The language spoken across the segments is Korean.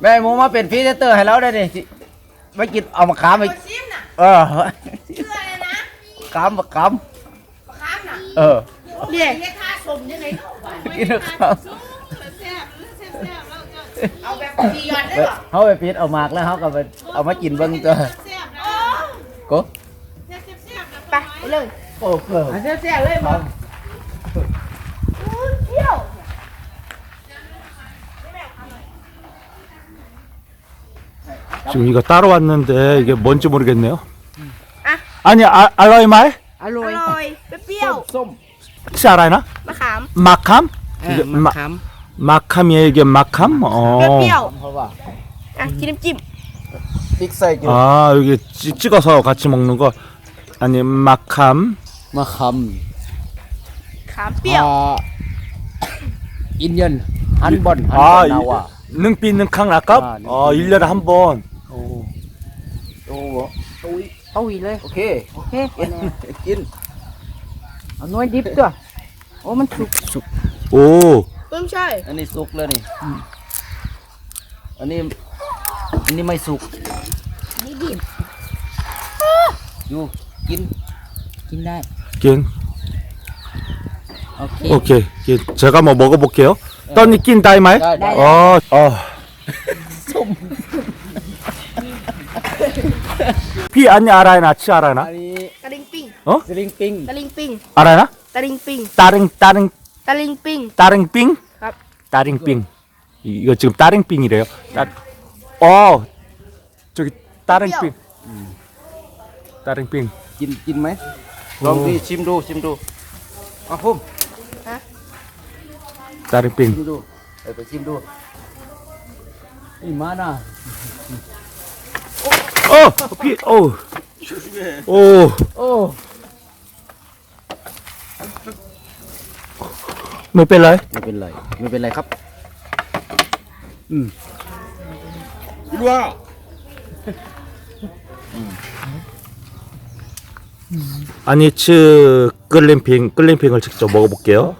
แม่หมูมาเป็นพรีเซนเตอร์ให้เราได้ดิสิไม่กินเอามาขามไปตัวชิมน่ะเออชื่ออะไรนะขามมาขามปลาคามน่ะเออ เรียกเรียกท่าสมยังไงเข้าไปกินขามเอาแบบดีหยอดได้หรอเขาไปพิษเอามากแล้วเขาก็ไปเอามากินเบิ้งตัวโอ้ก็ไปไปเลยโอ้เออเอาเสียๆเลยบอก 지금 이거 따로 왔는데 이게 뭔지 모르겠네요. 아. 아니 아, 알로이 말? อร่ อ อย ร่อยเปรี้ยว ส้ม 혹시 알아나? มะขาม 마캄? เอ 이게 อมะขาม 마캄이에요 이게 마캄? เปรี้ย 어. ว เพราะว่า ๆอ่ะกินน้ำจิ้ม พริกใส่กิน 아 여기 찌- 찍어서 같이 먹는 거 아니 마캄 มะขาม ขามเปรี้ยว อ่าอินเดียนฮันบอนฮันบ 아 อนนาวะ 능비 능캉 아깝? 아, 능비. 어 1년에 한 번. โอ้โอ้โหตุย เอาอีกเลย โอเค โอเค กิน เอาหน้อยดิบตัวโอ้มันสุก สุก 오 ไม่ใช่ อันนี้สุกแล้วนี่อันนี้อันนี้ไม่สุก นี่ดิบ อยู่กิน กินได้ 긴 โอเค 오케이 긴. 제가 뭐 먹어볼게요. 떠니 낀 다이 말? ได้ได้ 어, 어. ส้ม 피 아니 알아나 치 อั 알아나? นนี้ ตะลิงปิง สลิงปิง ตะลิงปิง 알아나? ตะลิงปิง 따릉 따릉 ตะลิงปิง 따릉빙? 갑. 따릉빙. 이- 이거 지금 따릉빙이래요. 따, 어, 저기 따릉빙. 따릉빙. กินกินไหมลองดิชิมดูชิมดูเอาพุ่ม 따릉빙. ชิมดูเออไปชิมดูอีมาน่ะ 어, 피, 어. 오, โอ้ 몇 뺄라이? ไม่เป็นไรไม่เป็นไรครับ 아니츠 끌림핑, 끌림핑을 직접 먹어볼게요.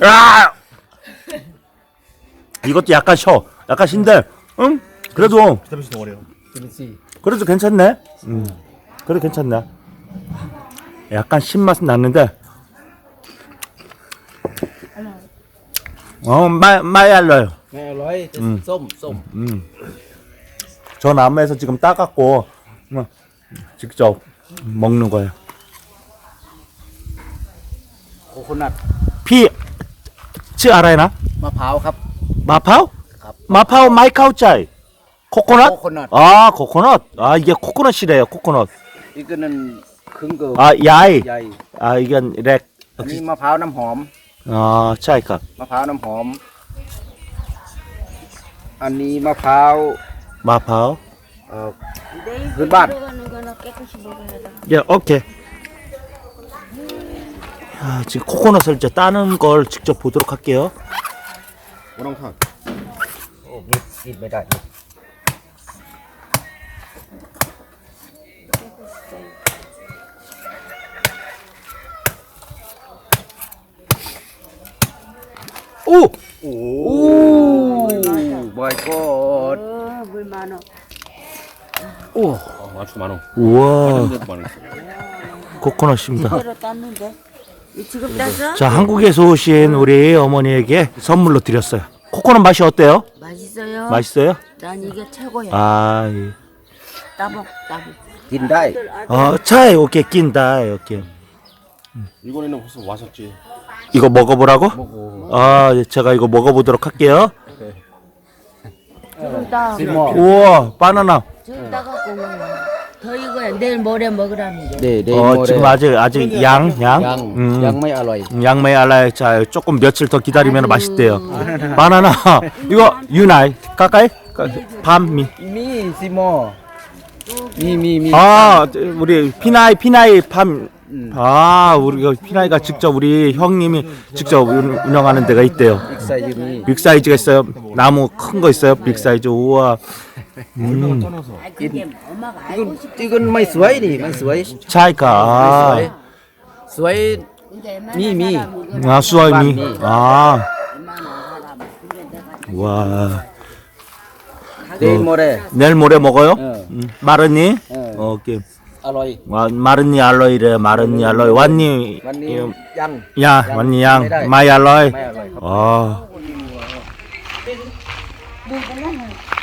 아! 이것도 약간 셔. 약간 신데, 응? 그래도, กินสิ 그래도 괜찮네. 음. 그래도 괜찮네. 약간 신맛은 났는데. 어, 마, 마이 알러요. ไม่อร่อยแต่ อืม ส้มส้ม 음. 저 나무에서 지금 따갖고, 음, 직접 먹는 거예요. โคโคนัท 피, 치 알아요, มะพร้าวครับ 마파오? 갑. 마파오 마이카오짜이. 코코넛? โคโคนัท 아, 코코넛. 아, 이게 코코넛이래요, 코코넛. อีกก็นั่นครึ่งเกิบ 아, 야이. ใหญ่ 아, 이건 렉. อันนี้มะพร้าวน้ำหอม 아, 차이카. มะพร้าวน้ำหอม อันนี้มะพร้าว 마파오. เอ่อ พื้นบ้าน 예, 오케이. 아, 지금 코코넛을 이제 따는 걸 직접 보도록 할게요. โอ้มี ดมีดไม่ได้ 오! โอ้บอยกอด เออเบิ่มาเนาะ โอ้ 아주 많어. 우와, 데도 많어. 코코넛입니다. 새로 땄는데 이 지금 땄어? 자, 한국에서 오신 우리 어머니에게 선물로 드렸어요. 코코넛 맛이 어때요? 맛있어요. 맛있어요? 난 이게 최고야. 아, 예. 따봉 따봉. 긴다이. 어, 차에 오케이 낀다. 오케이. 이번에는 벌써 와셨지. 이거 먹어보라고? 아, 예, 제가 이거 먹어보도록 할게요. 네. 지금 네. 우와, 바나나. 내일 모레 먹으라는 게. 네, 내일 어, 모레 지금 아직 아직 양, 양, 양, 음, 양. 양마이 알로이. 양매 알라이 자 조금 며칠 더 기다리면 맛있대요. 바나나 이거 유나이 가까이 밤미 미 시모. 미미미. 아 우리 피나이 피나이 밤아 음. 우리 그 피나이가 직접 우리 형님이 직접 운영하는 데가 있대요. 빅 사이즈가 있어요. 나무 큰 거 있어요. 빅 사이즈 우와 음. 얼마가 떠나서 아 그게 엄마가 알고 싶어. 이건 마이 스와일이 마이 스와일. 차이카. 스와일 미미. 아, 수아이미. 아, 와. 내일 어, 모레 내일 모레 먹어요? 어. 음, 마르니? 어, 오케이. 알로이 마르니 알로이래, 마르니 알로이. 완니, 완니 양 야, 완니 양. 마이 알로이. 마이 알로이. 아.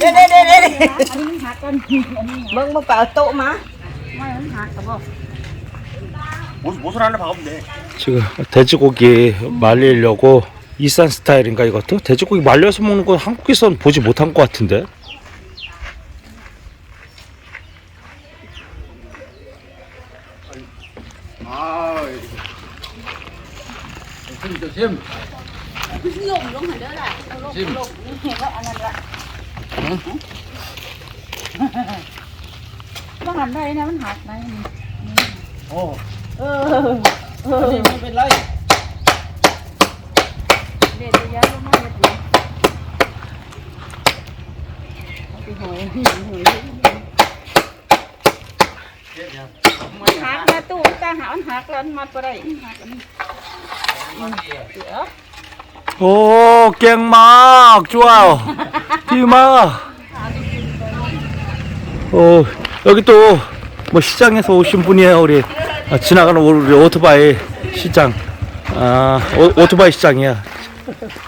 เด้เด้เด้เด้อันนี้มันหักกันเบิ่งมาเปล่าโต๊ะมาไม่มันหักกับบ่ 옷 옷을 하나 박으면 돼. 지금 돼지고기 말리려고 이산 스타일인가 이것도? 돼지고기 말려서 먹는 건 한국에선 보지 못한 것 같은데. 조심 조심 조심 ต้องทำได้นะมันหักไหมโอ้เออนี่ไม่เป็นไรเด็ดระยะลงมาเด็ดเลยเอาไปหอยหอยหักมาตู้ตาหามันหักแล้วมันมัดไปได้หักอันนี้ 오, 깽막 좋아요. 디마. 어, 여기 또 뭐 시장에서 오신 분이에요. 우리 아, 지나가는 우리 오토바이 시장. 아, 오, 오토바이 시장이야.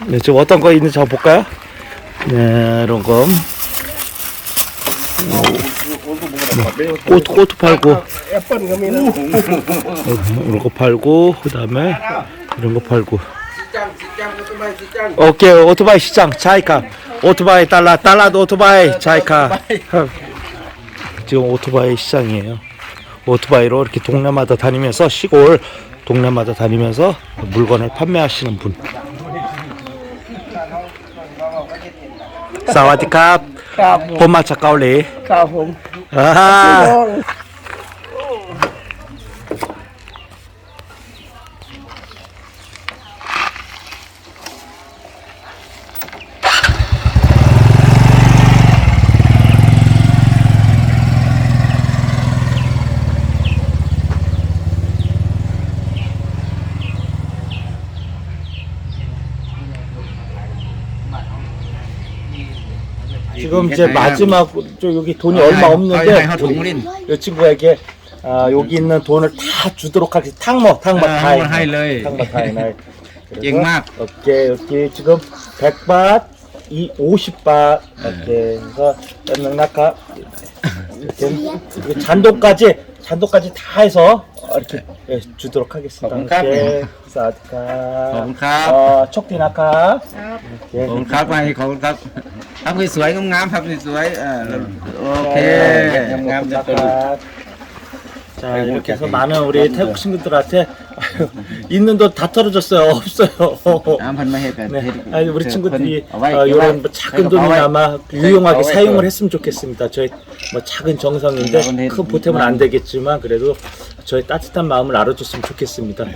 네, 지금 어떤 거 있는지 한번 볼까요? 네, 이런 거. 꽃, 꽃 팔고. 어, 이런 거 팔고, 그 다음에 이런 거 팔고. 시장 시장 오토바이 시장 오케이 오토바이 시장 자이카 오토바이 달라 달라도 오토바이 자이카 지금 오토바이 시장이에요 오토바이로 이렇게 동네마다 다니면서 시골 동네마다 다니면서 물건을 판매하시는 분 사와디캅 봄마차 가올리 ครับผม 아하 지금 이제 마지막 저 여기 돈이 얼마 없는데 우리 이 친구에게 아, 여기 있는 돈을 다 주도록 하겠습니다. 탕모 탕모 아, 타이 한번 하이러이. 탕모 타이 날 깽막. 오케이 오케이 지금 100밭 이 50밭 오케이 그래서 낙낙하 이렇게 이렇게 잔돈까지 잔돈까지 다 해서 이렇게 예, 주도록 하겠습니다. 고맙습니다. 오케이 사드카 ขอบคุณครับ 어 촉디나카 ขอบคุณครับไปขอบคุณครับ ทำสวยๆงามๆทำสวยๆเออโอเคงามจังเลย 자 이렇게 해서 많은 우리 태국 친구들한테 아유, 있는 돈 다 털어줬어요 없어요 น้ำพันมาเห็ดกัน 네, 아니 우리 친구들이 เอาไว้ 어, 이런 뭐 작은เอาไว้ 돈이나마 유용하게เอาไว้ 사용을 했으면 좋겠습니다. 저희 뭐 작은 정성인데เอาไว้ 큰 보탬은 안 되겠지만 그래도 저희 따뜻한 마음을 알아줬으면 좋겠습니다.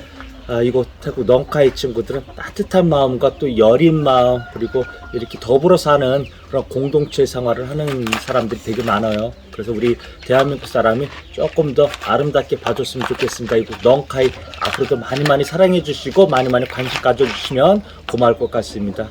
아, 이곳 태국 넝카이 친구들은 따뜻한 마음과 또 여린 마음 그리고 이렇게 더불어 사는 그런 공동체 생활을 하는 사람들이 되게 많아요. 그래서 우리 대한민국 사람이 조금 더 아름답게 봐줬으면 좋겠습니다. 이곳 넝카이 앞으로도 많이 많이 사랑해 주시고 많이 많이 관심 가져주시면 고마울 것 같습니다.